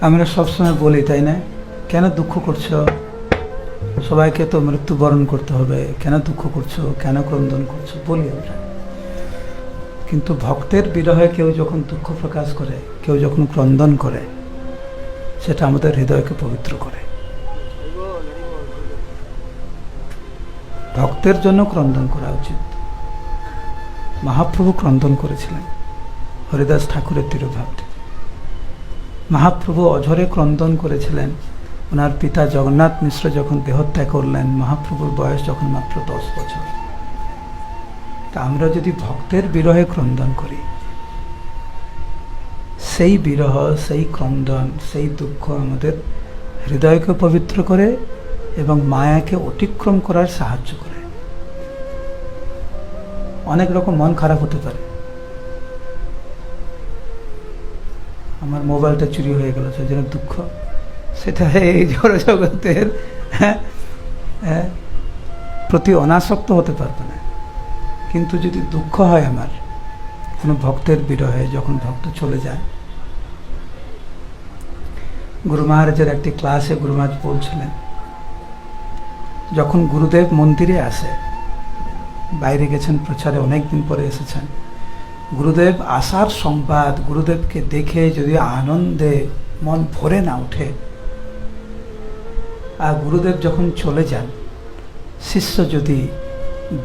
আমরা সবসময় বলি, তাই না? কেন দুঃখ করছ? সবাইকে তো মৃত্যুবরণ করতে হবে। কেন দুঃখ করছ? কেন ক্রন্দন করছ? বলি আমরা। কিন্তু ভক্তের বিরহে কেউ যখন দুঃখ প্রকাশ করে, কেউ যখন ক্রন্দন করে, সেটা আমাদের হৃদয়কে পবিত্র করে। ভক্তের জন্য ক্রন্দন করা উচিত। মহাপ্রভু ক্রন্দন করেছিলেন। হরিদাস ঠাকুরের তিরোভাবটি মহাপ্রভু অঝরে ক্রন্দন করেছিলেন। ওনার পিতা জগন্নাথ মিশ্র যখন দেহত্যাগ করলেন, মহাপ্রভুর বয়স যখন মাত্র দশ বছর। তা আমরা যদি ভক্তের বিরহে ক্রন্দন করি, সেই বিরহ, সেই ক্রন্দন, সেই দুঃখ আমাদের হৃদয়কে পবিত্র করে এবং মায়াকে অতিক্রম করার সাহায্য করে। অনেক রকম মন খারাপ হতে পারে। আমার মোবাইলটা চুরি হয়ে গেল সেই জন্য দুঃখ। সেটা এই জড় জগতের হ্যাঁ, হ্যাঁ, প্রতি অনাসক্ত হতে পারবে না। কিন্তু যদি দুঃখ হয় আমার কোনো ভক্তের বিরহে যখন ভক্ত চলে যায় গুরু মহারাজের একটি ক্লাসে গুরু মহারাজ বলছিলেন যখন গুরুদেব মন্দিরে আসে বাইরে গেছেন প্রচারে অনেক দিন পরে এসেছেন গুরুদেব আসার সংবাদ গুরুদেবকে দেখে যদি আনন্দে মন ভরে না ওঠে। আর গুরুদেব যখন চলে যান, শিষ্য যদি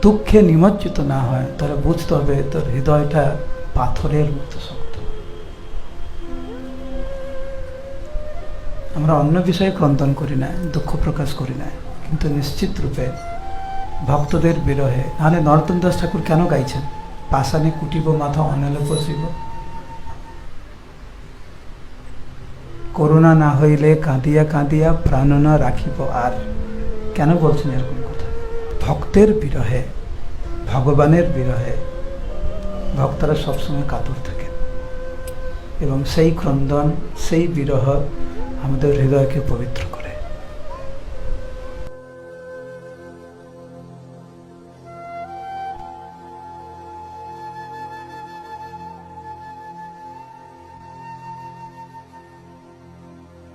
দুঃখে নিমজ্জিত না হয়, তাহলে বুঝতে হবে তোর হৃদয়টা পাথরের মতো শক্ত। আমরা অন্য বিষয়ে ক্রন্দন করি না, দুঃখ প্রকাশ করি না, কিন্তু নিশ্চিত রূপে ভক্তদের বিরহে। নাহলে নরোত্তম দাস ঠাকুর কেন গাইছেন? পাশানে কুটিব মাথা অনলে বসিব করোনা না হইলে কাঁদিয়া কাঁদিয়া প্রাণ না রাখিব আর কেন বলছেন এরকম কথা? ভক্তের বিরহে, ভগবানের বিরহে, ভক্তরা সবসময় কাতর থাকেন। এবং সেই ক্রন্দন, সেই বিরহ আমাদের হৃদয়কে পবিত্র করে।